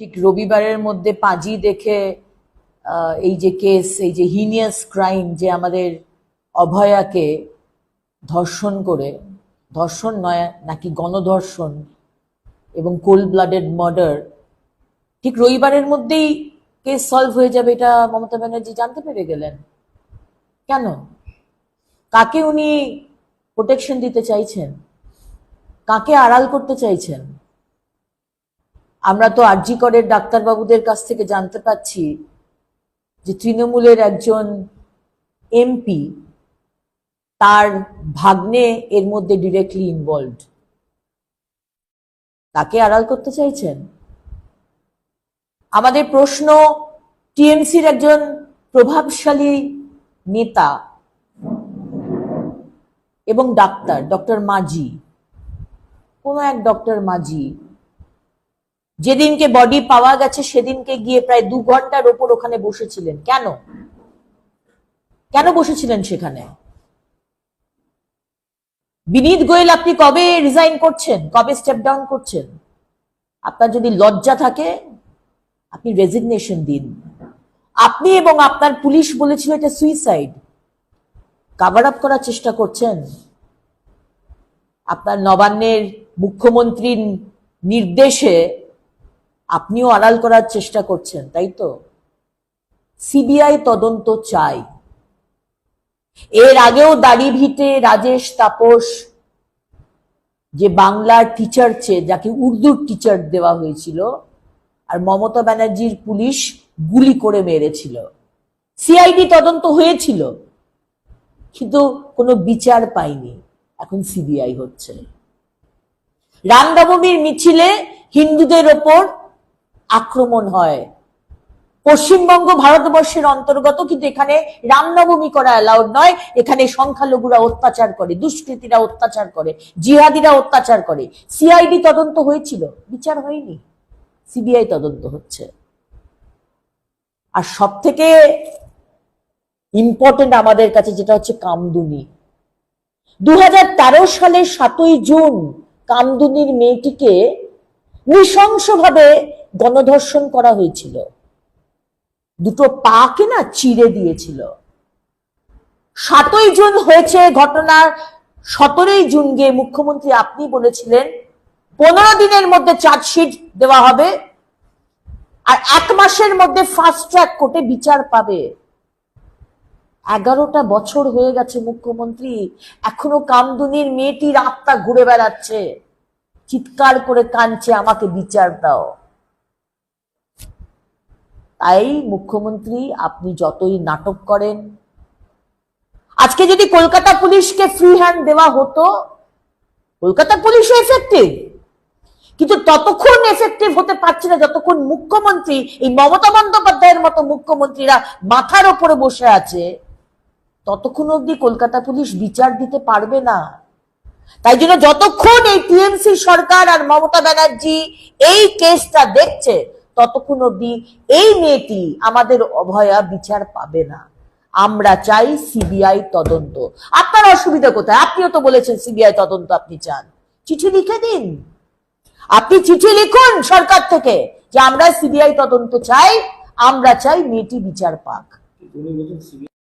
ঠিক রবিবারের মধ্যে পাঁজি দেখে এই যে কেস, এই যে হিনিয়াস ক্রাইম যে আমাদের অভয়াকে ধর্ষণ করে, ধর্ষণ নয়, নাকি গণধর্ষণ এবং কোল্ড ব্লাডেড মার্ডার ঠিক রবিবারের মধ্যেই কেস সলভ হয়ে যাবে এটা মমতা ব্যানার্জি জানতে পেরে গেলেন। কেন? কাকে উনি প্রোটেকশন দিতে চাইছেন? কাকে আড়াল করতে চাইছেন? আমরা তো আরজি করের ডাক্তারবাবুদের কাছ থেকে জানতে পাচ্ছি যে তৃণমূলের একজন এমপি তার ভাগ্নে এর মধ্যে ডিরেক্টলি ইনভলভড তাকে আড়াল করতে চাইছেন? আমাদের প্রশ্ন, টিএমসির একজন প্রভাবশালী নেতা এবং ডাক্তার, ডক্টর মাঝি। কোন এক ডক্টর মাঝি যেদিনকে বডি পাওয়া গেছে, সেদিনকে গিয়ে প্রায় দু ঘণ্টার ওপর ওখানে বসেছিলেন। কেন? কেন বসেছিলেন সেখানে? বিনীত গোয়েল, আপনি কবে রিজাইন করছেন? কবে স্টেপ ডাউন করছেন? আপনার যদি লজ্জা থাকে, আপনি রেজিগনেশন দিন। আপনি এবং আপনার পুলিশ বলেছিল এটা সুইসাইড কাভার আপ করার চেষ্টা করছেন। আপনার নবান্নের মুখ্যমন্ত্রীর নির্দেশে আপনিও আড়াল করার চেষ্টা করছেন, তাই তো? সিবিআই তদন্ত চাই। এর আগেও দাড়ি ভিটে রাজেশ তাপস, যে বাংলার টিচার চেয়ে যাকে উর্দুর টিচার দেওয়া হয়েছিল, আর মমতা ব্যানার্জির পুলিশ গুলি করে মেরেছিল। সিআইডি তদন্ত হয়েছিল, কিন্তু কোনো বিচার পাইনি, এখন সিবিআই হচ্ছে। রামনবমীর মিছিলে হিন্দুদের ওপর আক্রমণ হয়। পশ্চিমবঙ্গ ভারতবর্ষের অন্তর্গত কিন্তু এখানে রামনবমী করা অ্যালাউড নয়। এখানে সংখ্যালঘুরা অত্যাচার করে, দুষ্কৃতীরা অত্যাচার করে, জিহাদিরা অত্যাচার করে। সিআইডি তদন্ত হয়েছিল? বিচার হয়নি। সিবিআই তদন্ত হচ্ছে। আর সব থেকে ইম্পর্টেন্ট আমাদের কাছে যেটা হচ্ছে কামদুনি। দু সালের সাতই জুন কামদুনির মেয়েটিকে নৃশংসভাবে গণধর্ষণ করা হয়েছিল। দুটো পাকে না চিড়ে দিয়েছিল। সাতই জুন হয়েছে ঘটনার সতেরোই জুন গিয়ে মুখ্যমন্ত্রী আপনি বলেছিলেন, পনেরো দিনের মধ্যে চার্জশিট দেওয়া হবে আর এক মাসের মধ্যে ফাস্ট ট্র্যাক কোর্টে বিচার পাবে। এগারোটা বছর হয়ে গেছে মুখ্যমন্ত্রী, এখনও কামদুনির মেয়েটির আত্মা ঘুরে বেড়াচ্ছে। চিৎকার করে কাঁদছে, আমাকে বিচার দাও। তাই মুখ্যমন্ত্রী, আপনি যতই নাটক করেন, আজকে যদি কলকাতা পুলিশকে ফ্রি হ্যান্ড দেওয়া হতো, কলকাতা পুলিশ এফেক্টিভ কিন্তু ততক্ষণ এফেক্টিভ হতে পারছে না, যতক্ষণ মুখ্যমন্ত্রী, এই মমতা বন্দ্যোপাধ্যায়ের মতো মুখ্যমন্ত্রীরা মাথার ওপরে বসে আছে, ততক্ষণ অব্দি কলকাতা পুলিশ বিচার দিতে পারবে না। তাই জন্য যতক্ষণ এই টিএমসি সরকার আর মমতা ব্যানার্জি এই কেসটা দেখছে, ততক্ষণ অবধি এই মেয়েটি আমাদের অভয়া বিচার পাবে না। আমরা চাই সিবিআই তদন্ত। আপনার অসুবিধা কোথায়? আপনিও তো বলেছেন সিবিআই তদন্ত আপনি চান। চিঠি লিখে দিন। আপনি চিঠি লিখুন সরকার থেকে যে আমরা সিবিআই তদন্ত চাই, আমরা চাই মেয়েটি বিচার পাক।